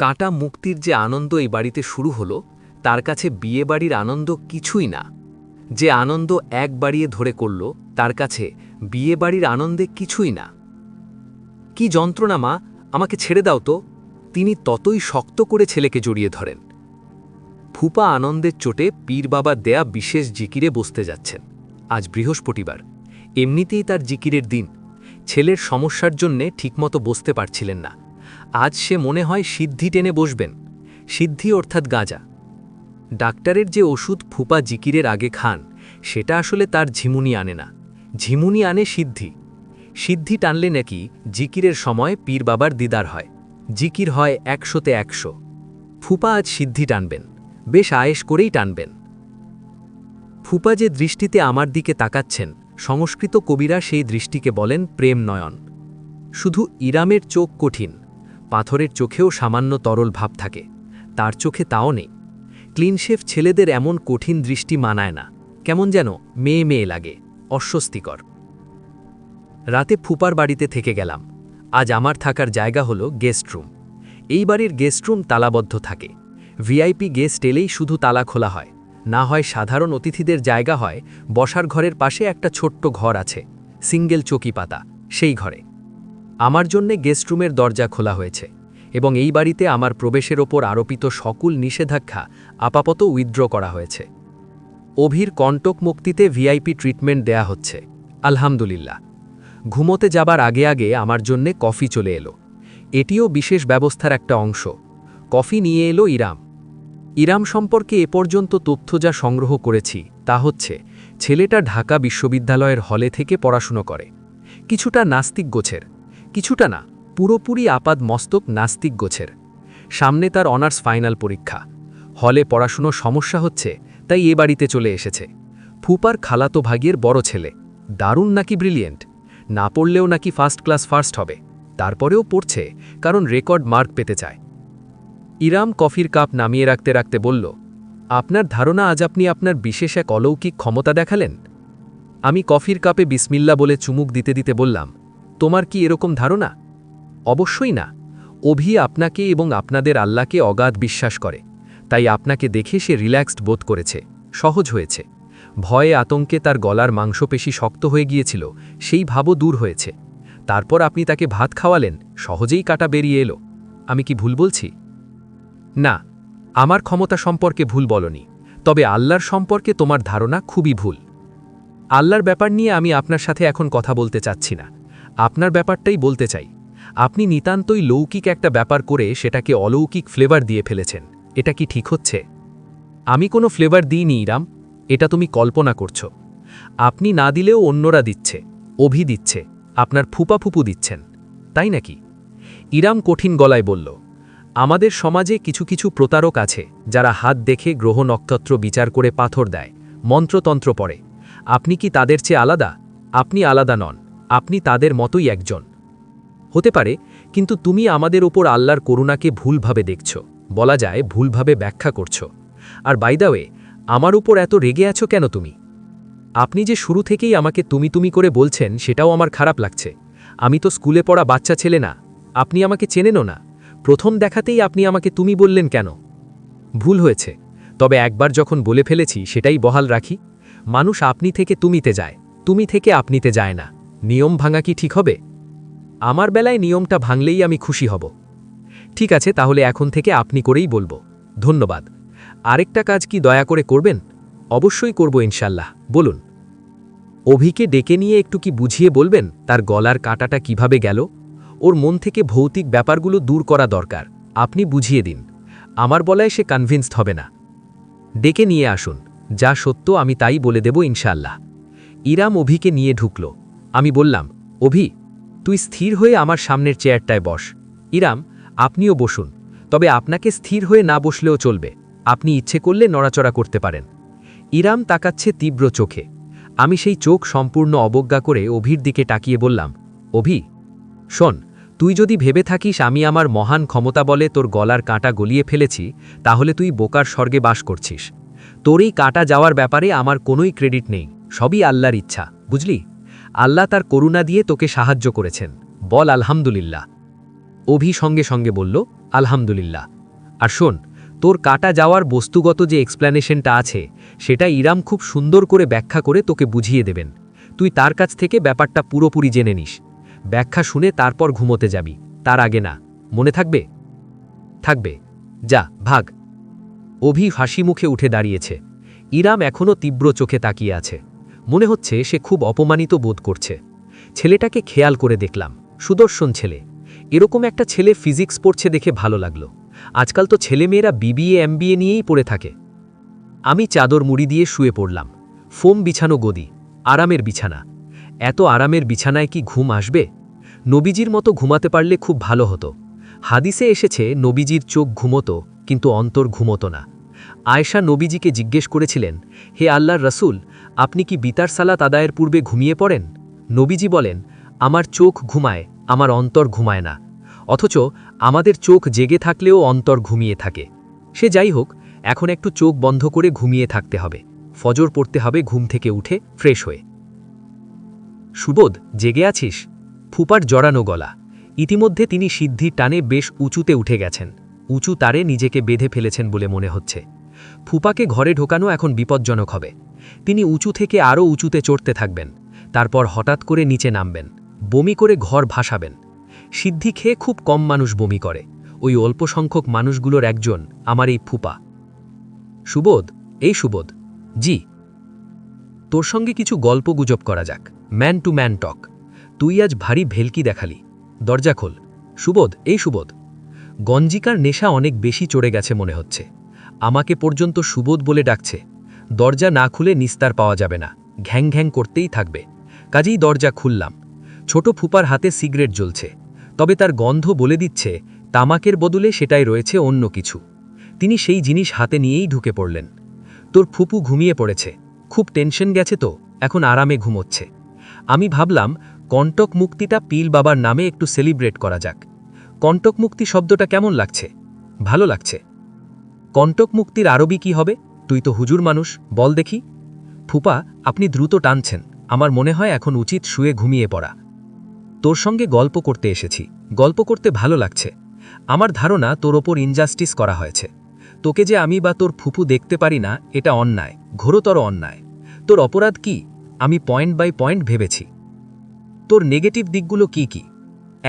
কাটা মুক্তির যে আনন্দ এই বাড়িতে শুরু হলো, তার কাছে বিয়ে বাড়ির আনন্দ কিছুই না। যে আনন্দ এক বাড়িয়ে ধরে করল, তার কাছে বিয়ে বাড়ির আনন্দে কিছুই না। কি যন্ত্রণা মা, আমাকে ছেড়ে দাও তো। তিনি ততই শক্ত করে ছেলেকে জড়িয়ে ধরেন। ফুপা আনন্দের চোটে পীর বাবার দেয়া বিশেষ জিকিরে বসতে যাচ্ছেন। আজ বৃহস্পতিবার। এমনিতেই তার জিকিরের দিন। ছেলের সমস্যার জন্যে ঠিকমতো বসতে পারছিলেন না। আজ সে মনে হয় সিদ্ধি টেনে বসবেন। সিদ্ধি অর্থাৎ গাঁজা। ডাক্তারের যে ওষুধ ফুপা জিকিরের আগে খান, সেটা আসলে তার ঝিমুনি আনে না। ঝিমুনি আনে সিদ্ধি। সিদ্ধি টানলে নাকি জিকিরের সময় পীর বাবার দিদার হয়। জিকির হয় একশোতে একশো। ফুপা আজ সিদ্ধি টানবেন। বেশ আয়েস করেই টানবেন। ফুপা যে দৃষ্টিতে আমার দিকে তাকাচ্ছেন, সংস্কৃত কবিরা সেই দৃষ্টিকে বলেন প্রেম নয়ন শুধু ইরামের চোখ কঠিন। পাথরের চোখেও সামান্য তরল ভাব থাকে, তার চোখে তাও নেই। ক্লিনশেফ ছেলেদের এমন কঠিন দৃষ্টি মানায় না, কেমন যেন মেয়ে মেয়ে লাগে, অস্বস্তিকর। রাতে ফুপার বাড়িতে থেকে গেলাম। আজ আমার থাকার জায়গা হলো গেস্ট রুম। এই বাড়ির গেস্ট রুম তালাবদ্ধ থাকে। ভিআইপি গেস্ট এলেই শুধু তালা খোলা হয়। না হয় সাধারণ অতিথিদের জায়গা হয়, বসার ঘরের পাশে একটা ছোট্ট ঘর আছে, সিঙ্গেল চকি পাতা, সেই ঘরে। আমার জন্যে গেস্ট রুমের দরজা খোলা হয়েছে এবং এই বাড়িতে আমার প্রবেশের ওপর আরোপিত সকল নিষেধাজ্ঞা আপাতত উইথড্র করা হয়েছে। অভির কণ্টক মুক্তিতে ভিআইপি ট্রিটমেন্ট দেয়া হচ্ছে। আলহামদুলিল্লাহ। ঘুমোতে যাবার আগে আগে আমার জন্যে কফি চলে এলো। এটিও বিশেষ ব্যবস্থার একটা অংশ। কফি নিয়ে এলো ইরাম। ইরাম সম্পর্কে এ পর্যন্ত তথ্য যা সংগ্রহ করেছি তা হচ্ছে, ছেলেটা ঢাকা বিশ্ববিদ্যালয়ের হলে থেকে পড়াশুনো করে। কিছুটা নাস্তিক গোছের। কিছুটা না, পুরোপুরি আপাদ মস্তক নাস্তিক গোছের। সামনে তার অনার্স ফাইনাল পরীক্ষা। হলে পড়াশুনো সমস্যা হচ্ছে, তাই এ বাড়িতে চলে এসেছে। ফুপার খালাতো ভাগিয়ের বড় ছেলে। দারুণ নাকি ব্রিলিয়েন্ট। না পড়লেও নাকি ফার্স্ট ক্লাস ফার্স্ট হবে। তারপরেও পড়ছে, কারণ রেকর্ড মার্ক পেতে চায়। ইরাম কফির কাপ নামিয়ে রাখতে রাখতে বলল, আপনার ধারণা আজ আপনি আপনার বিশেষ এক অলৌকিক ক্ষমতা দেখালেন? আমি কফির কাপে বিসমিল্লা বলে চুমুক দিতে দিতে বললাম তোমার কি এরকম ধারণা? অবশ্যই না। অভি আপনাকে এবং আপনাদের আল্লাহকে অগাধ বিশ্বাস করে। তাই আপনাকে দেখে সে রিল্যাক্সড বোধ করেছে। সহজ হয়েছে। ভয়ে আতঙ্কে তার গলার মাংসপেশি শক্ত হয়ে গিয়েছিল। সেই ভাবও দূর হয়েছে। তারপর আপনি তাকে ভাত খাওয়ালেন। সহজেই কাটা বেরিয়ে এলো। আমি কি ভুল বলছি? না। আমার ক্ষমতা সম্পর্কে ভুল বলনি। তবে আল্লাহর সম্পর্কে তোমার ধারণা খুবই ভুল। আল্লাহর ব্যাপার নিয়ে আমি আপনার সাথে এখন কথা বলতে চাচ্ছি না। আপনার ব্যাপারটাই বলতে চাই। আপনি নিতান্তই লৌকিক একটা ব্যাপার করে সেটাকে অলৌকিক ফ্লেভার দিয়ে ফেলেছেন। এটা কি ঠিক হচ্ছে? আমি কোনো ফ্লেভার দিইনি, ইরাম। এটা তুমি কল্পনা করছ। আপনি না দিলেও অন্যরা দিচ্ছে, অভি দিচ্ছে, আপনার ফুপাফুপু দিচ্ছেন। তাই নাকি? ইরাম কঠিন গলায় বলল, আমাদের সমাজে কিছু কিছু প্রতারক আছে যারা হাত দেখে গ্রহ নক্ষত্র বিচার করে পাথর দেয়, মন্ত্রতন্ত্র পড়ে। আপনি কি তাদের চেয়ে আলাদা? আপনি আলাদা নন। আপনি তাদের মতোই একজন। হতে পারে, কিন্তু তুমি আমাদের ওপর আল্লাহর করুণাকে ভুলভাবে দেখছ। বলা যায়, ভুলভাবে ব্যাখ্যা করছ। আর বাইদাওয়ে আমার উপর এত রেগে আছো কেন তুমি? আপনি যে শুরু থেকেই আমাকে তুমি তুমি করে বলছেন, সেটাও আমার খারাপ লাগছে। আমি তো স্কুলে পড়া বাচ্চা ছেলে না। আপনি আমাকে চেনেনও না। প্রথম দেখাতেই আপনি আমাকে তুমি বললেন কেন? ভুল হয়েছে। তবে একবার যখন বলে ফেলেছি, সেটাই বহাল রাখি। মানুষ আপনি থেকে তুমিতে যায়। তুমি থেকে আপনিতে যায় না। নিয়ম ভাঙা কি ঠিক হবে? আমার বেলায় নিয়মটা ভাঙলেই আমি খুশি হব। ঠিক আছে, তাহলে এখন থেকে আপনি করেই বলব। ধন্যবাদ। আরেকটা কাজ কি দয়া করে করবেন? অবশ্যই করব ইনশাল্লাহ। বলুন। অভিকে ডেকে নিয়ে একটু কি বুঝিয়ে বলবেন, তার গলার কাঁটাটা কীভাবে গেল? ওর মন থেকে ভৌতিক ব্যাপারগুলো দূর করা দরকার। আপনি বুঝিয়ে দিন। আমার বলায় সে কনভিন্সড হবে না। ডেকে নিয়ে আসুন। যা সত্য আমি তাই বলে দেব ইনশাল্লাহ। ইরাম অভিকে নিয়ে ঢুকল। আমি বললাম, অভি, তুই স্থির হয়ে আমার সামনের চেয়ারটায় বস। ইরাম, আপনিও বসুন, তবে আপনাকে স্থির হয়ে না বসলেও চলবে। আপনি ইচ্ছে করলে নড়াচড়া করতে পারেন। ইরাম তাকাচ্ছে তীব্র চোখে। আমি সেই চোখ সম্পূর্ণ অবজ্ঞা করে অভির দিকে তাকিয়ে বললাম, অভি, শোন, তুই যদি ভেবে থাকিস আমি আমার মহান ক্ষমতা বলে তোর গলার কাঁটা গলিয়ে ফেলেছি, তাহলে তুই বোকার স্বর্গে বাস করছিস। তোর এই কাঁটা যাওয়ার ব্যাপারে আমার কোনোই ক্রেডিট নেই, সবই আল্লাহর ইচ্ছা, বুঝলি? আল্লাহ তার করুণা দিয়ে তোকে সাহায্য করেছেন। বল আলহামদুলিল্লাহ। অভি সঙ্গে সঙ্গে বলল, আলহামদুলিল্লাহ। আর শোন, তোর কাটা যাওয়ার বস্তুগত যে এক্সপ্ল্যানেশনটা আছে সেটা ইরাম খুব সুন্দর করে ব্যাখ্যা করে তোকে বুঝিয়ে দেবেন। তুই তার কাছ থেকে ব্যাপারটা পুরোপুরি জেনে নিস। ব্যাখ্যা শুনে তারপর ঘুমোতে যাবি। তার আগে না। মনে থাকবে? থাকবে। যা, ভাগ। অভি হাসি মুখে উঠে দাঁড়িয়েছে। ইরাম এখনও তীব্র চোখে তাকিয়ে আছে। মনে হচ্ছে সে খুব অপমানিত বোধ করছে। ছেলেটাকে খেয়াল করে দেখলাম। সুদর্শন ছেলে। এরকম একটা ছেলে ফিজিক্স পড়ছে দেখে ভালো লাগল। আজকাল তো ছেলেমেয়েরা বিবিএ, এমবিএ নিয়েই পড়ে থাকে। আমি চাদর মুড়ি দিয়ে শুয়ে পড়লাম। ফোম বিছানো গদি। আরামের বিছানা। এত আরামের বিছানায় কি ঘুম আসবে? নবীজির মতো ঘুমাতে পারলে খুব ভালো হতো। হাদিসে এসেছে, নবীজির চোখ ঘুমতো, কিন্তু অন্তর ঘুমতো না। আয়েশা নবীজিকে জিজ্ঞেস করেছিলেন, হে আল্লাহর রসুল আপনি কি বিতার সালাত আদায়ের পূর্বে ঘুমিয়ে পড়েন? নবীজি বলেন, আমার চোখ ঘুমায়, আমার অন্তর ঘুমায় না। অথচ আমাদের চোখ জেগে থাকলেও অন্তর ঘুমিয়ে থাকে। সে যাই হোক, এখন একটু চোখ বন্ধ করে ঘুমিয়ে থাকতে হবে। ফজর পড়তে হবে, ঘুম থেকে উঠে ফ্রেশ হয়ে। সুবোধ, জেগে আছিস? ফুপার জড়ানো গলা। ইতিমধ্যে তিনি সিদ্ধির টানে বেশ উঁচুতে উঠে গেছেন। উঁচু তারে নিজেকে বেঁধে ফেলেছেন বলে মনে হচ্ছে। ফুপাকে ঘরে ঢোকানো এখন বিপজ্জনক হবে। তিনি উঁচু থেকে আরও উঁচুতে চড়তে থাকবেন। তারপর হঠাৎ করে নিচে নামবেন। বমি করে ঘর ভাসাবেন। সিদ্ধি খেয়ে খুব কম মানুষ বমি করে। ওই অল্প সংখ্যক মানুষগুলোর একজন, আমার এই ফুপা। সুবোধ, এই সুবোধ। জি। তোর সঙ্গে কিছু গল্প গুজব করা যাক। Man to man talk. তুই আজ ভারী ভেলকি দেখালি। দরজা খোল। সুবোধ, এই সুবোধ। গঞ্জিকার নেশা অনেক বেশি চড়ে গেছে মনে হচ্ছে। আমাকে পর্যন্ত সুবোধ বলে ডাকছে। দরজা না খুলে নিস্তার পাওয়া যাবে না। ঘ্যাং ঘ্যাং করতেই থাকবে। কাজেই দরজা খুললাম। ছোট ফুপার হাতে সিগারেট জ্বলছে। তবে তার গন্ধ বলে দিচ্ছে, তামাকের বদলে সেটাই রয়েছে অন্য কিছু। তিনি সেই জিনিস হাতে নিয়েই ঢুকে পড়লেন। তোর ফুপু ঘুমিয়ে পড়েছে। খুব টেনশন গেছে তো, এখন আরামে ঘুমোচ্ছে। আমি ভাবলাম, কণ্টক মুক্তিটা পিল বাবার নামে একটু সেলিব্রেট করা যাক। কণ্টক মুক্তি শব্দটা কেমন লাগছে? ভালো লাগছে। কণ্টক মুক্তির আরবি কি হবে? তুই তো হুজুর মানুষ, বল দেখি। ফুপা, আপনি দ্রুত টানছেন, আমার মনে হয় এখন উচিত শুয়ে ঘুমিয়ে পড়া। তোর সঙ্গে গল্প করতে এসেছি, গল্প করতে ভালো লাগছে। আমার ধারণা তোর ওপর ইনজাস্টিস করা হয়েছে। তোকে যে আমি বা তোর ফুপু দেখতে পারি না, এটা অন্যায়, ঘোরতর অন্যায়। তোর অপরাধ কি? আমি পয়েন্ট বাই পয়েন্ট ভেবেছি। তোর নেগেটিভ দিকগুলো কি কি?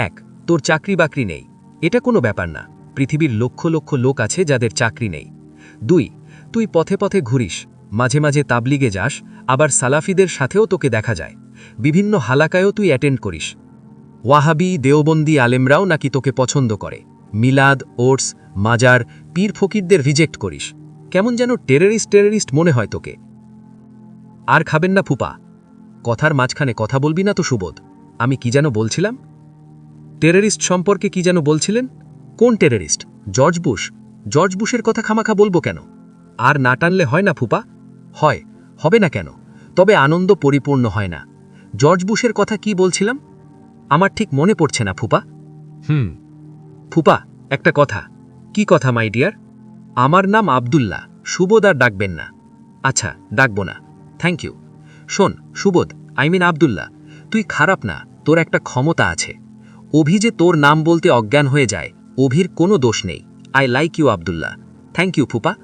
এক, তোর চাকরি বাকরি নেই, এটা কোনো ব্যাপার না। পৃথিবীর লক্ষ লক্ষ লোক আছে যাদের চাকরি নেই। দুই, তুই পথে পথে ঘুরিস, মাঝে মাঝে তাবলিগে যাস, আবার সালাফিদের সাথেও তোকে দেখা যায়। বিভিন্ন হালাকায়ও তুই অ্যাটেন্ড করিস। ওয়াহাবি, দেওবন্দি আলেমরাও নাকি তোকে পছন্দ করে। মিলাদ, ওটস, মাজার, পীর ফকিরদের রিজেক্ট করিস। কেমন যেন টেররিস্ট টেররিস্ট মনে হয় তোকে। আর খাবেন না ফুপা। কথার মাঝখানে কথা বলবি না তো সুবোধ। আমি কি যেন বলছিলাম? টেররিস্ট সম্পর্কে কি যেন বলছিলেন? কোন টেররিস্ট? George Bush. জর্জ বুশের কথা খামাখা বলব কেন? আর না টানলে হয় না ফুপা? হয় হবে না কেন? তবে আনন্দ পরিপূর্ণ হয় না। জর্জ বুশের কথা কি বলছিলাম? আমার ঠিক মনে পড়ছে না ফুপা। হুম। ফুপা একটা কথা। কি কথা মাই ডিয়ার? আমার নাম আবদুল্লাহ। সুবোধ আর ডাকবেন না। আচ্ছা ডাকবো না। Thank you. শোন সুবোধ আই মিন আবদুল্লাহ তুই খারাপ না তোর একটা ক্ষমতা আছে। অভি যে তোর নাম বলতে অজ্ঞান হয়ে যায় অভির কোনো দোষ নেই। I like you Abdullah. Thank you ফুপা।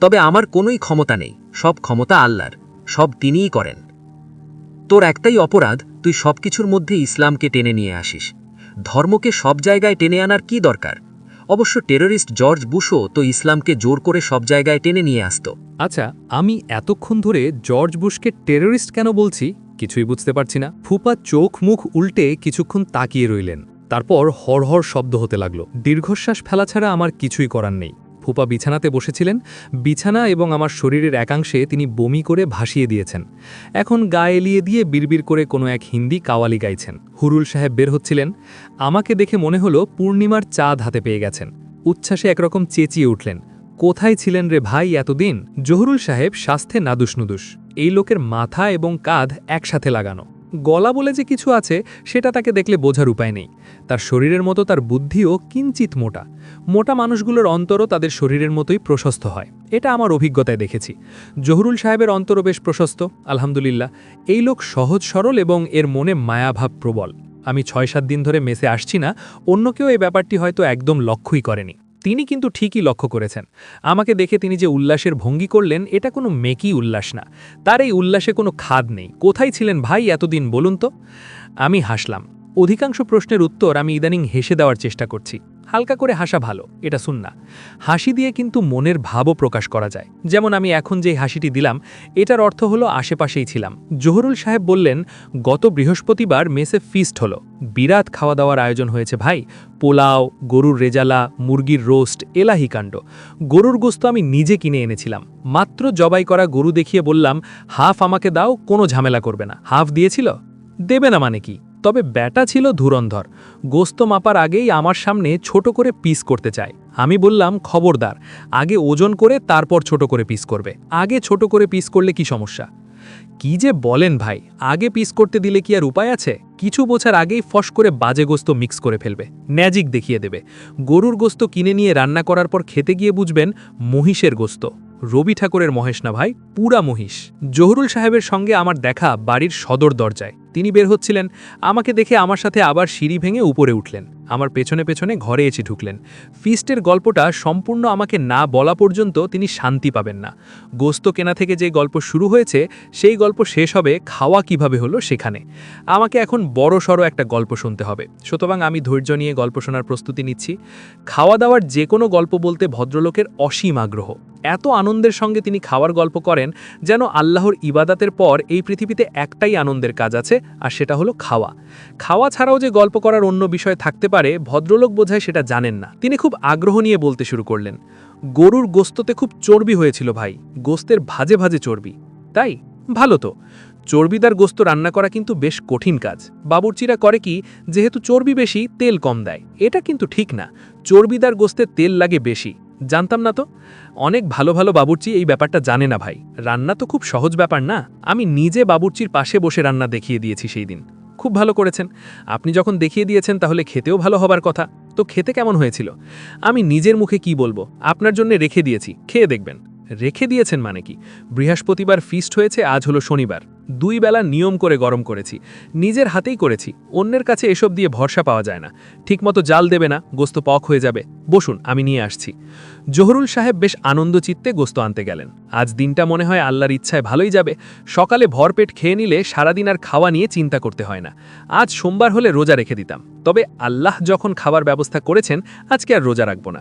তবে আমার কোনোই ক্ষমতা নেই। সব ক্ষমতা আল্লাহর। সব তিনিই করেন। তোর একটাই অপরাধ, তুই সব কিছুর মধ্যে ইসলামকে টেনে নিয়ে আসিস। ধর্মকে সব জায়গায় টেনে আনার কি দরকার? অবশ্য টেররিস্ট জর্জ বুশও তো ইসলামকে জোর করে সব জায়গায় টেনে নিয়ে আসত। আচ্ছা আমি এতক্ষণ ধরে জর্জ বুশকে টেররিস্ট কেন বলছি? কিছুই বুঝতে পারছি না। ফুপা চোখ মুখ উল্টে কিছুক্ষণ তাকিয়ে রইলেন। তারপর হরহর শব্দ হতে লাগল। দীর্ঘশ্বাস ফেলা ছাড়া আমার কিছুই করার নেই। ফুপা বিছানাতে বসেছিলেন। বিছানা এবং আমার শরীরের একাংশে তিনি বমি করে ভাসিয়ে দিয়েছেন। এখন গা এলিয়ে দিয়ে বিড়বিড় করে কোনো এক হিন্দি কাওয়ালি গাইছেন। হুরুল সাহেব বের হচ্ছিলেন। আমাকে দেখে মনে হলো পূর্ণিমার চাঁদ হাতে পেয়ে গেছেন। উচ্ছ্বাসে একরকম চেঁচিয়ে উঠলেন। কোথায় ছিলেন রে ভাই এতদিন? জহুরুল সাহেব, স্বাস্থ্যে নাদুস নুদুস। এই লোকের মাথা এবং কাঁধ একসাথে লাগানো। গলা বলে যে কিছু আছে, সেটা তাকে দেখলে বোঝার উপায় নেই। তার শরীরের মতো তার বুদ্ধিও কিঞ্চিত মোটা। মোটা মানুষগুলোর অন্তরও তাদের শরীরের মতোই প্রশস্ত হয়। এটা আমার অভিজ্ঞতায় দেখেছি। জহুরুল সাহেবের অন্তরও বেশ প্রশস্ত, আলহামদুলিল্লাহ। এই লোক সহজ সরল এবং এর মনে মায়াভাব প্রবল। আমি ছয় সাত দিন ধরে মেসে আসছি না, অন্য কেউ এই ব্যাপারটি হয়তো একদম লক্ষ্যই করেনি। তিনি কিন্তু ঠিকই লক্ষ্য করেছেন। আমাকে দেখে তিনি যে উল্লাসের ভঙ্গি করলেন, এটা কোনো মেকি উল্লাস না। তার এই উল্লাসে কোনো খাদ নেই। কোথায় ছিলেন ভাই এতদিন বলুন তো? আমি হাসলাম। অধিকাংশ প্রশ্নের উত্তর আমি ইদানিং হেসে দেওয়ার চেষ্টা করছি। হালকা করে হাসা ভালো, এটা শুন না হাসি দিয়ে কিন্তু মনের ভাবও প্রকাশ করা যায়। যেমন আমি এখন যে হাসিটি দিলাম, এটার অর্থ হলো আশেপাশেই ছিলাম। জহুরুল সাহেব বললেন, গত বৃহস্পতিবার মেসে ফিস্ট হলো। বিরাট খাওয়া দাওয়ার আয়োজন হয়েছে ভাই। পোলাও, গরুর রেজালা, মুরগির রোস্ট, এলাহি কাণ্ড। গরুর গোস্ত আমি নিজে কিনে এনেছিলাম। মাত্র জবাই করা গরু দেখিয়ে বললাম, হাফ আমাকে দাও, কোনো ঝামেলা করবে না। হাফ দিয়েছিল? দেবে না মানে কি? তবে ব্যাটা ছিল ধুরন্ধর। গোস্ত মাপার আগেই আমার সামনে ছোট করে পিস করতে চায়। আমি বললাম, খবরদার, আগে ওজন করে তারপর ছোট করে পিস করবে। আগে ছোট করে পিস করলে কি সমস্যা? কি যে বলেন ভাই, আগে পিস করতে দিলে কি আর উপায় আছে? কিছু বোঝার আগেই ফস করে বাজে গোস্ত মিক্স করে ফেলবে, ম্যাজিক দেখিয়ে দেবে। গরুর গোস্ত কিনে নিয়ে রান্না করার পর খেতে গিয়ে বুঝবেন, মহিষের গোস্ত। রবি ঠাকুরের মহেশ না ভাই, পুরা মহিষ। জহুরুল সাহেবের সঙ্গে আমার দেখা বাড়ির সদর দরজায়। তিনি বের হচ্ছিলেন। আমাকে দেখে আমার সাথে আবার সিঁড়ি ভেঙে উপরে উঠলেন। আমার পেছনে পেছনে ঘরে এসে ঢুকলেন। ফিস্টের গল্পটা সম্পূর্ণ আমাকে না বলা পর্যন্ত তিনি শান্তি পাবেন না। গোস্ত কেনা থেকে যে গল্প শুরু হয়েছে, সেই গল্প শেষ হবে খাওয়া কীভাবে হলো সেখানে। আমাকে এখন বড় সড়ো একটা গল্প শুনতে হবে। সুতরাং আমি ধৈর্য নিয়ে গল্প শোনার প্রস্তুতি নিচ্ছি। খাওয়া দাওয়ার যে কোনো গল্প বলতে ভদ্রলোকের অসীম আগ্রহ। এত আনন্দের সঙ্গে তিনি খাওয়ার গল্প করেন যেন আল্লাহর ইবাদাতের পর এই পৃথিবীতে একটাই আনন্দের কাজ আছে আর সেটা হলো খাওয়া। খাওয়া ছাড়াও যে গল্প করার অন্য বিষয় থাকতে পারে, ভদ্রলোক বোঝায় সেটা জানেন না। তিনি খুব আগ্রহ নিয়ে বলতে শুরু করলেন, গরুর গোস্ততে খুব চর্বি হয়েছিল ভাই, গোস্তের ভাজে ভাজে চর্বি। তাই? ভালো তো। চর্বিদার গোস্ত রান্না করা কিন্তু বেশ কঠিন কাজ। বাবুর্চিরা করে কি, যেহেতু চর্বি বেশি, তেল কম দেয়। এটা কিন্তু ঠিক না। চর্বিদার গোস্তে তেল লাগে বেশি। জানতাম না তো? অনেক ভালো ভালো বাবুর্চি এই ব্যাপারটা জানে না ভাই। রান্না তো খুব সহজ ব্যাপার না? আমি নিজে বাবুর্চির পাশে বসে রান্না দেখিয়ে দিয়েছি সেই দিন। খুব ভালো করেছেন। আপনি যখন দেখিয়ে দিয়েছেন তাহলে খেতেও ভালো হবার কথা। তো খেতে কেমন হয়েছিল? আমি নিজের মুখে কি বলব? আপনার জন্য রেখে দিয়েছি। খেয়ে দেখবেন। রেখে দিয়েছেন মানে কি? বৃহস্পতিবার ফিস্ট হয়েছে, আজ হলো শনিবার। দুই বেলা নিয়ম করে গরম করেছি। নিজের হাতেই করেছি। অন্যের কাছে এসব দিয়ে ভরসা পাওয়া যায় না। ঠিকমতো জাল দেবে না, গোস্ত পক হয়ে যাবে। বসুন, আমি নিয়ে আসছি। জহরুল সাহেব বেশ আনন্দ চিত্তে গোস্ত আনতে গেলেন। আজ দিনটা মনে হয় আল্লাহর ইচ্ছায় ভালোই যাবে। সকালে ভরপেট খেয়ে নিলে সারাদিন আর খাওয়া নিয়ে চিন্তা করতে হয় না। আজ সোমবার হলে রোজা রেখে দিতাম। তবে আল্লাহ যখন খাবার ব্যবস্থা করেছেন, আজকে আর রোজা রাখব না।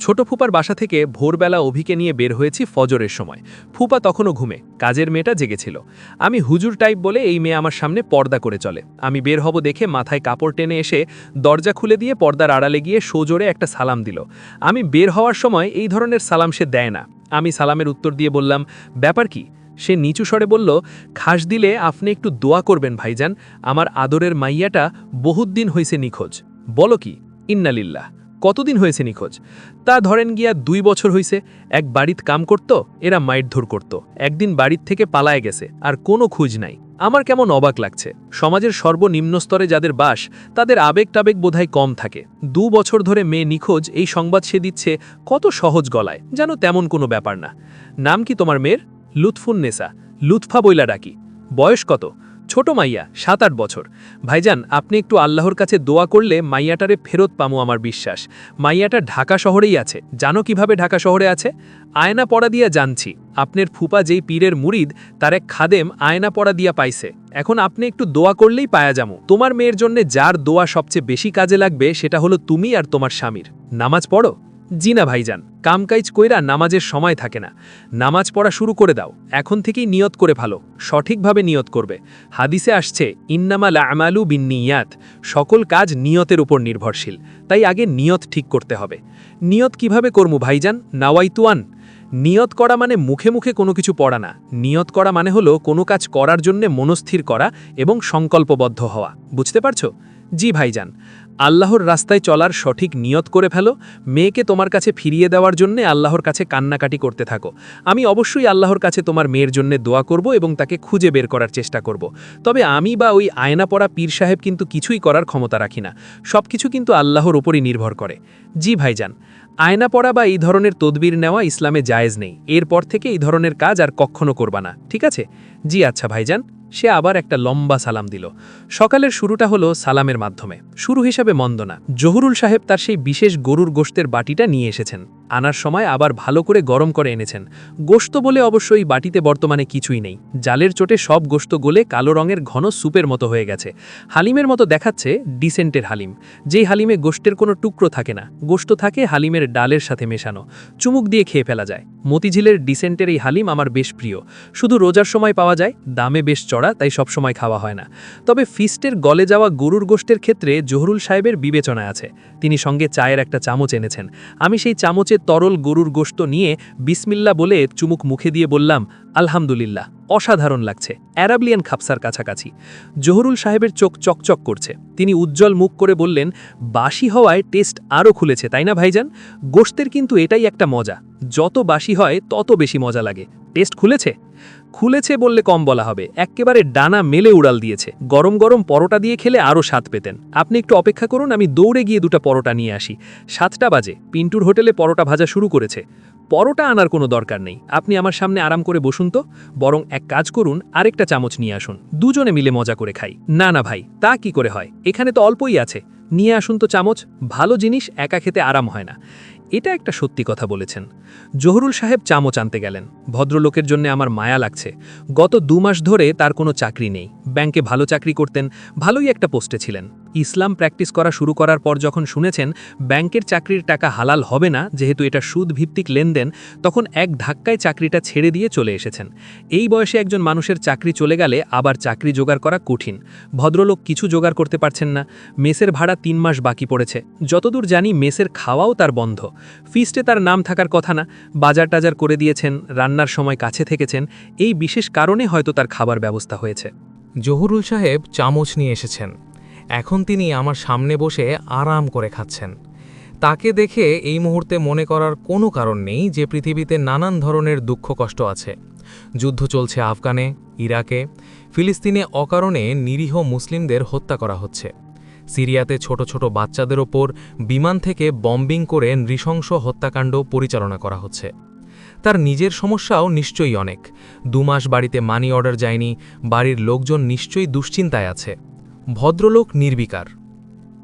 ছোট ফুপার বাসা থেকে ভোরবেলা অভিকে নিয়ে বের হয়েছি ফজরের সময়। ফুপা তখনও ঘুমে, কাজের মেয়েটা জেগেছিল। আমি হুজুর টাইপ বলে এই মেয়ে আমার সামনে পর্দা করে চলে। আমি বের হব দেখে মাথায় কাপড় টেনে এসে দরজা খুলে দিয়ে পর্দার আড়ালে গিয়ে সোজোরে একটা সালাম দিল। আমি বের হওয়ার সময় এই ধরনের সালাম সে দেয় না। আমি সালামের উত্তর দিয়ে বললাম, ব্যাপার কি? সে নিচু স্বরে বলল, খাস দিলে আপনি একটু দোয়া করবেন, ভাইজান। আমার আদরের মাইয়াটা বহুত দিন হয়েছে নিখোঁজ। বলো কি? ইন্নালিল্লাহ। কতদিন হয়েছে নিখোঁজ? তা ধরেন গিয়া দুই বছর হইছে। এক বাড়িত কাম করত, এরা মাইটধর করত। একদিন বাড়ির থেকে পালায় গেছে, আর কোনো খুঁজ নাই। আমার কেমন অবাক লাগছে। সমাজের সর্বনিম্ন স্তরে যাদের বাস, তাদের আবেগ টাবেগ বোধহয় কম থাকে। দু বছর ধরে মেয়ে নিখোঁজ, এই সংবাদ সে দিচ্ছে কত সহজ গলায়, যেন তেমন কোনো ব্যাপার না। নাম কি তোমার মেয়ের? লুৎফুন লুৎফুন্নেসা লুৎফা বইলা ডাকি বয়স কত? ছোট মাইয়া সাত আট বছর। ভাইজান, আপনি একটু আল্লাহর কাছে দোয়া করলে মাইয়াটারে ফেরত পামো আমার বিশ্বাস। মাইয়াটা ঢাকা শহরেই আছে। জানো কীভাবে ঢাকা শহরে আছে? আয়না পড়া দিয়া জানছি। আপনার ফুপা যেই পীরের মুরিদ, তার এক খাদেম আয়না পড়া দিয়া পাইছে। এখন আপনি একটু দোয়া করলেই পায়া যামো। তোমার মেয়ের জন্য যার দোয়া সবচেয়ে বেশি কাজে লাগবে, সেটা হলো তুমি আর তোমার স্বামীর। নামাজ পড়ো? জি না ভাইজান, কামকাইজ কইরা নামাজের সময় থাকে না। নামাজ পড়া শুরু করে দাও, এখন থেকেই নিয়ত করে ভালো, সঠিকভাবে নিয়ত করবে। হাদিসে আসছে, ইন্নামাল আমালু বিন্নিয়াত, সকল কাজ নিয়তের উপর নির্ভরশীল, তাই আগে নিয়ত ঠিক করতে হবে। নিয়ত কীভাবে করমু ভাইজান? নাওয়াইতুয়ান। নিয়ত করা মানে মুখে মুখে কোনো কিছু পড়া না। নিয়ত করা মানে হলো কোনো কাজ করার জন্য মনস্থির করা এবং সংকল্পবদ্ধ হওয়া। বুঝতে পারছ? জি ভাইজান। আল্লাহর রাস্তায় চলার সঠিক নিয়ত করে ফেলো, মেয়েকে তোমার কাছে ফিরিয়ে দেওয়ার জন্যে আল্লাহর কাছে কান্নাকাটি করতে থাকো। আমি অবশ্যই আল্লাহর কাছে তোমার মেয়ের জন্য দোয়া করব এবং তাকে খুঁজে বের করার চেষ্টা করব। তবে আমি বা ওই আয়না পড়া পীর সাহেব কিন্তু কিছুই করার ক্ষমতা রাখি না। সব কিছু কিন্তু আল্লাহর ওপরই নির্ভর করে। জি ভাইজান আয়না পড়া বা এই ধরনের তদবির নেওয়া ইসলামে জায়েজ নেই। এরপর থেকে এই ধরনের কাজ আর কখনো করবা না। ঠিক আছে? জি আচ্ছা ভাইজান। সে আবার একটা লম্বা সালাম দিল। সকালের শুরুটা হলো সালামের মাধ্যমে। শুরু হিসাবে মন্দনা। জহুরুল সাহেব তার সেই বিশেষ গরুর গোশতের বাটিটা নিয়ে এসেছেন। আনার সময় আবার ভালো করে গরম করে এনেছেন। গোশত বলে অবশ্যই বাটিতে বর্তমানে কিছুই নেই। জালের চোটে সব গোশত গলে কালো রঙের ঘন স্যুপের মতো হয়ে গেছে। হালিমের মতো দেখাচ্ছে ডিসেন্টের হালিম। যেই হালিমে গোষ্ঠের কোনো টুকরো থাকে না, গোশত থাকে হালিমের ডালের সাথে মেশানো। চুমুক দিয়ে খেয়ে ফেলা যায়। মতিঝিলের ডিসেন্টের এই হালিম আমার বেশ প্রিয়। শুধু রোজার সময় পাওয়া যায়, দামে বেশ চড়া, তাই সব সময় খাওয়া হয় না। তবে ফিস্টের গলে যাওয়া গরুর গোষ্ঠের ক্ষেত্রে জহরুল সাহেবের বিবেচনা আছে। তিনি সঙ্গে চায়ের একটা চামচ এনেছেন। আমি সেই চামচে তরল গরুর গোশত নিয়ে বিসমিল্লা বলে চুমুক মুখে দিয়ে বললাম, আলহামদুলিল্লাহ, অসাধারণ লাগছে। অ্যারাবলিয়ান খাপসার কাছাকাছি। জহরুল সাহেবের চোখ চকচক করছে। তিনি উজ্জ্বল মুখ করে বললেন, বাসি হওয়ায় টেস্ট আরও খুলেছে, তাই না ভাইজান? গোশতের কিন্তু এটাই একটা মজা। যত বাসি হয়, তত বেশি মজা লাগে। টেস্ট খুলেছে? খুলেছে বললে কম বলা হবে। এক্কেবারে ডানা মেলে উড়াল দিয়েছে। গরম গরম পরোটা দিয়ে খেলে আরও স্বাদ পেতেন। আপনি একটু অপেক্ষা করুন, আমি দৌড়ে গিয়ে দুটো পরোটা নিয়ে আসি। সাতটা বাজে। পিন্টুর হোটেলে পরোটা ভাজা শুরু করেছে। পরোটা আনার কোনো দরকার নেই। আপনি আমার সামনে আরাম করে বসুন তো। বরং এক কাজ করুন, আরেকটা চামচ নিয়ে আসুন। দুজনে মিলে মজা করে খাই। না না ভাই, তা কি করে হয়? এখানে তো অল্পই আছে। নিয়ে আসুন তো চামচ। ভালো জিনিস, একা খেতে আরাম হয় না। এটা একটা সত্যি কথা বলেছেন। জহরুল সাহেব চামচ আনতে গেলেন। ভদ্রলোকের জন্য আমার মায়া লাগছে। গত দু মাস ধরে তার কোনো চাকরি নেই। ব্যাংকে ভালো চাকরি করতেন, ভালোই একটা পোস্টে ছিলেন। ইসলাম প্র্যাকটিস করা শুরু করার পর যখন শুনেছেন, ব্যাংকের চাকরির টাকা হালাল হবে না, যেহেতু এটা সুদ ভিত্তিক লেনদেন, তখন এক ধাক্কায় চাকরিটা ছেড়ে দিয়ে চলে এসেছেন। এই বয়সে একজন মানুষের চাকরি চলে গেলে আবার চাকরি জোগাড় করা কঠিন। ভদ্রলোক কিছু জোগাড় করতে পারছেন না। মেসের ভাড়া তিন মাস বাকি পড়েছে। যতদূর জানি মেসের খাওয়াও তার বন্ধ। ফিস্টে তার নাম থাকার কথা না। বাজার টাজার করে দিয়েছেন, রান্নার সময় কাছে থেকেছেন। এই বিশেষ কারণে হয়তো তার খাবার ব্যবস্থা হয়েছে। জহুরুল সাহেব চামচ নিয়ে এসেছেন। এখন তিনি আমার সামনে বসে আরাম করে খাচ্ছেন। তাকে দেখে এই মুহূর্তে মনে করার কোনো কারণ নেই যে পৃথিবীতে নানান ধরনের দুঃখ কষ্ট আছে। যুদ্ধ চলছে আফগানে, ইরাকে, ফিলিস্তিনে অকারণে নিরীহ মুসলিমদের হত্যা করা হচ্ছে। সিরিয়াতে ছোট ছোট বাচ্চাদের ওপর বিমান থেকে বম্বিং করে নৃশংস হত্যাকাণ্ড পরিচালনা করা হচ্ছে। তার নিজের সমস্যাও নিশ্চয়ই অনেক। দুমাস বাড়িতে মানি অর্ডার যায়নি, বাড়ির লোকজন নিশ্চয়ই দুশ্চিন্তায় আছে। ভদ্রলোক নির্বিকার।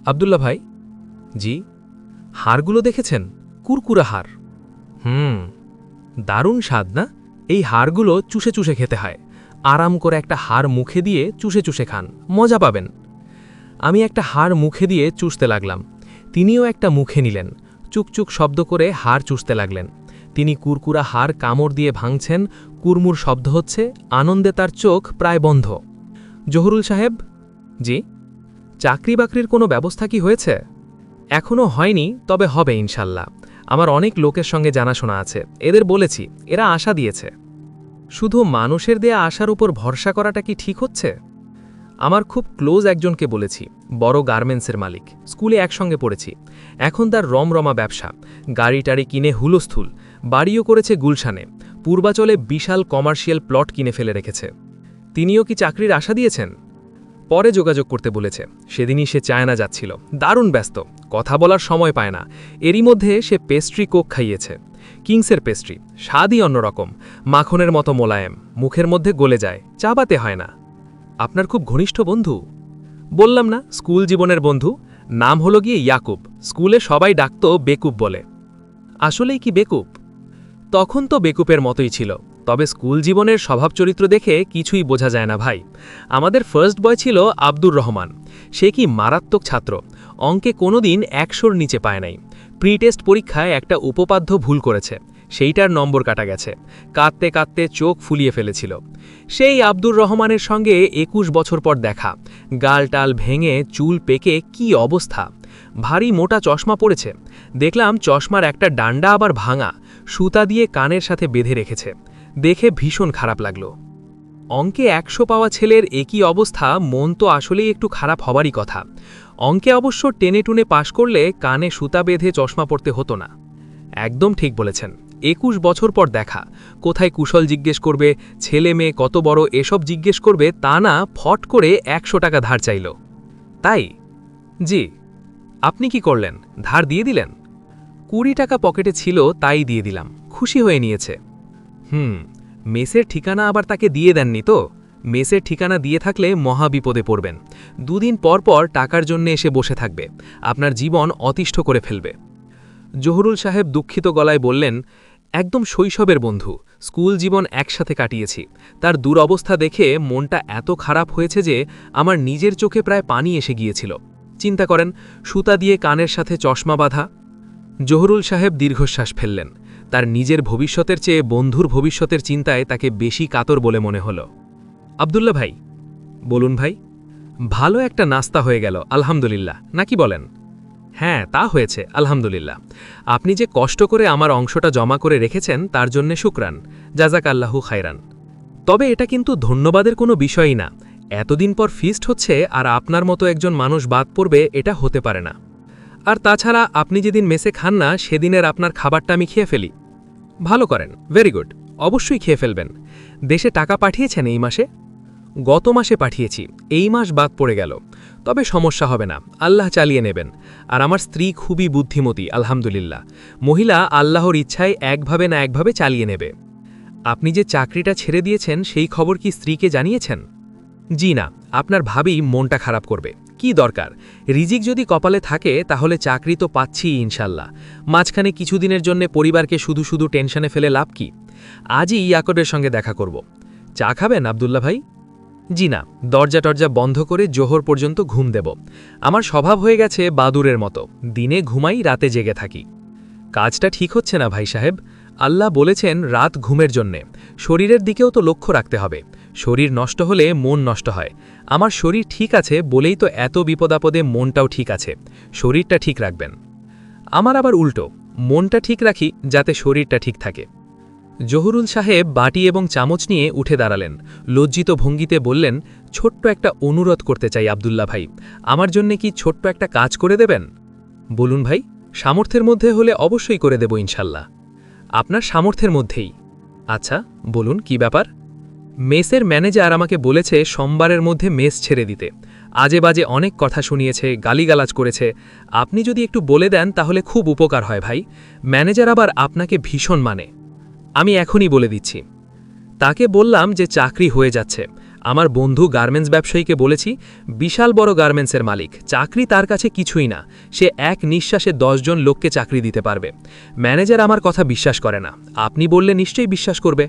আবদুল্লা ভাই, জি, হাড়গুলো দেখেছেন? কুরকুরা হাড়। হুম, দারুণ স্বাদ না? এই হাড়গুলো চুষে চুষে খেতে হয়। আরাম করে একটা হাড় মুখে দিয়ে চুষে চুষে খান। মজা পাবেন। আমি একটা হাড় মুখে দিয়ে চুষতে লাগলাম। তিনিও একটা মুখে নিলেন। চুকচুক শব্দ করে হাড় চুষতে লাগলেন। তিনি কুরকুরা হাড় কামড় দিয়ে ভাঙছেন। কুরমুর শব্দ হচ্ছে, আনন্দে তার চোখ প্রায় বন্ধ। জহুরুল সাহেব জি? চাকরি বাকরির কোনো ব্যবস্থা কি হয়েছে? এখনও হয়নি, তবে হবে ইনশাল্লাহ। আমার অনেক লোকের সঙ্গে জানাশোনা আছে। এদের বলেছি, এরা আশা দিয়েছে। শুধু মানুষের দেয়া আশার উপর ভরসা করাটা কি ঠিক হচ্ছে? আমার খুব ক্লোজ একজনকে বলেছি, বড় গার্মেন্টসের মালিক। স্কুলে একসঙ্গে পড়েছি। এখন তার রমরমা ব্যবসা। গাড়ি টাড়ি কিনে হুলস্থুল। বাড়িও করেছে গুলশানে। পূর্বাচলে বিশাল কমার্শিয়াল প্লট কিনে ফেলে রেখেছে। তিনিও কি চাকরির আশা দিয়েছেন? পরে যোগাযোগ করতে বলেছে। সেদিনই সে চায়না যাচ্ছিল। দারুণ ব্যস্ত। কথা বলার সময় পায় না। এরই মধ্যে সে পেস্ট্রি কোক খাইয়েছে। কিংসের পেস্ট্রি। স্বাদই অন্যরকম মাখনের মতো মোলায়েম। মুখের মধ্যে গলে যায়। চাবাতে হয় না। আপনার খুব ঘনিষ্ঠ বন্ধু। বললাম না, স্কুল জীবনের বন্ধু। নাম হলো গিয়ে ইয়াকুব। স্কুলে সবাই ডাকত বেকুব বলে। আসলেই কি বেকুব? তখন তো বেকুপের মতোই ছিল। তবে স্কুল জীবনের স্বভাব চরিত্র দেখে কিছুই বোঝা যায় না ভাই। আমাদের ফার্স্ট বয় ছিল আব্দুর রহমান। সে কি মারাত্মক ছাত্র। অঙ্কে কোনোদিন একশোর নিচে পায় নাই। প্রি টেস্ট পরীক্ষায় একটা উপপাদ্য ভুল করেছে। সেইটার নম্বর কাটা গেছে। কাঁদতে কাঁদতে চোখ ফুলিয়ে ফেলেছিল। সেই আব্দুর রহমানের সঙ্গে একুশ বছর পর দেখা। গাল টাল ভেঙে চুল পেকে কি অবস্থা। ভারী মোটা চশমা পড়েছে। দেখলাম চশমার একটা ডান্ডা আবার ভাঙা। সুতা দিয়ে কানের সাথে বেঁধে রেখেছে। দেখে ভীষণ খারাপ লাগল। অঙ্কে একশো পাওয়া ছেলের একই অবস্থা, মন তো আসলেই একটু খারাপ হবারই কথা। অঙ্কে অবশ্য টেনে টুনে পাশ করলে কানে সুতা বেঁধে চশমা পড়তে হতো না। একদম ঠিক বলেছেন। একুশ বছর পর দেখা। কোথায় কুশল জিজ্ঞেস করবে, ছেলে মেয়ে কত বড়, এসব জিজ্ঞেস করবে, তা না, ফট করে একশো টাকা ধার চাইল। তাই? জি। আপনি কি করলেন? ধার দিয়ে দিলেন? কুড়ি টাকা পকেটে ছিল, তাই দিয়ে দিলাম। খুশি হয়ে নিয়েছে। হুম, মেসের ঠিকানা আবার তাকে দিয়ে দেননি তো। মেসের ঠিকানা দিয়ে থাকলে মহা বিপদে পড়বেন। দুদিন পর পর টাকার জন্য এসে বসে থাকবে। আপনার জীবন অতিষ্ঠ করে ফেলবে। জহুরুল সাহেব দুঃখিত গলায় বললেন, একদম শৈশবের বন্ধু, স্কুল জীবন একসাথে কাটিয়েছি। তার দুরবস্থা দেখে মনটা এত খারাপ হয়েছে যে আমার নিজের চোখে প্রায় পানি এসে গিয়েছিল। চিন্তা করেন, সুতা দিয়ে কানের সাথে চশমা বাঁধা? জহুরুল সাহেব দীর্ঘশ্বাস ফেললেন। তার নিজের ভবিষ্যতের চেয়ে বন্ধুর ভবিষ্যতের চিন্তায় তাকে বেশি কাতর বলে মনে হল। আবদুল্লা ভাই, বলুন ভাই, ভালো একটা নাস্তা হয়ে গেল, আলহামদুলিল্লাহ নাকি বলেন? হ্যাঁ তা হয়েছে, আলহামদুলিল্লাহ। আপনি যে কষ্ট করে আমার অংশটা জমা করে রেখেছেন, তার জন্যে শুক্রান জাজাক আল্লাহু খায়রান। তবে এটা কিন্তু ধন্যবাদের কোনো বিষয়ই না। এতদিন পর ফিস্ট হচ্ছে আর আপনার মতো একজন মানুষ বাদ পড়বে, এটা হতে পারে না। আর তাছাড়া আপনি যেদিন মেসে খান না, সেদিনের আপনার খাবারটা আমি খেয়ে ফেলি। ভালো করেন। ভেরি গুড অবশ্যই খেয়ে ফেলবেন। দেশে টাকা পাঠিয়েছেন এই মাসে? গত মাসে পাঠিয়েছি। এই মাস বাদ পড়ে গেল। তবে সমস্যা হবে না। আল্লাহ চালিয়ে নেবেন। আর আমার স্ত্রী খুবই বুদ্ধিমতী, আলহামদুলিল্লাহ। মহিলা আল্লাহর ইচ্ছায় একভাবে না একভাবে চালিয়ে নেবে। আপনি যে চাকরিটা ছেড়ে দিয়েছেন, সেই খবর কি স্ত্রীকে জানিয়েছেন? জি না। আপনার ভাবেই মনটা খারাপ করবে। কি দরকার? রিজিক যদি কপালে থাকে, তাহলে চাকরি তো পাচ্ছি ইনশাল্লাহ। মাঝখানে কিছুদিনের জন্য পরিবারকে শুধু শুধু টেনশনে ফেলে লাভ কি? আজই ইয়াকরের সঙ্গে দেখা করব। চা খাবেন আবদুল্লা ভাই? জি না দরজা টরজা বন্ধ করে জোহর পর্যন্ত ঘুম দেব। আমার স্বভাব হয়ে গেছে বাদুরের মতো। দিনে ঘুমাই, রাতে জেগে থাকি। কাজটা ঠিক হচ্ছে না ভাই সাহেব। আল্লাহ বলেছেন রাত ঘুমের জন্যে। শরীরের দিকেও তো লক্ষ্য রাখতে হবে। শরীর নষ্ট হলে মন নষ্ট হয়। আমার শরীর ঠিক আছে বলেই তো এত বিপদাপদে মনটাও ঠিক আছে। শরীরটা ঠিক রাখবেন। আমার আবার উল্টো, মনটা ঠিক রাখি যাতে শরীরটা ঠিক থাকে। জহুরুল সাহেব বাটি এবং চামচ নিয়ে উঠে দাঁড়ালেন। লজ্জিত ভঙ্গিতে বললেন, ছোট্ট একটা অনুরোধ করতে চাই আবদুল্লা ভাই। আমার জন্যে কি ছোট্ট একটা কাজ করে দেবেন? বলুন ভাই, সামর্থ্যের মধ্যে হলে অবশ্যই করে দেব ইনশাল্লাহ। আপনার সামর্থ্যের মধ্যেই। আচ্ছা বলুন, কি ব্যাপার? মেসের ম্যানেজার আমাকে বলেছে সোমবারের মধ্যে মেস ছেড়ে দিতে। আজে বাজে অনেক কথা শুনিয়েছে, গালিগালাজ করেছে। আপনি যদি একটু বলে দেন তাহলে খুব উপকার হয় ভাই। ম্যানেজার আবার আপনাকে ভীষণ মানে। আমি এখনই বলে দিচ্ছি। তাকে বললাম যে চাকরি হয়ে যাচ্ছে। আমার বন্ধু গার্মেন্টস ব্যবসায়ীকে বলেছি, বিশাল বড় গার্মেন্টসের মালিক, চাকরি তার কাছে কিছুই না। সে এক নিঃশ্বাসে দশজন লোককে চাকরি দিতে পারবে। ম্যানেজার আমার কথা বিশ্বাস করে না। আপনি বললে নিশ্চয়ই বিশ্বাস করবে।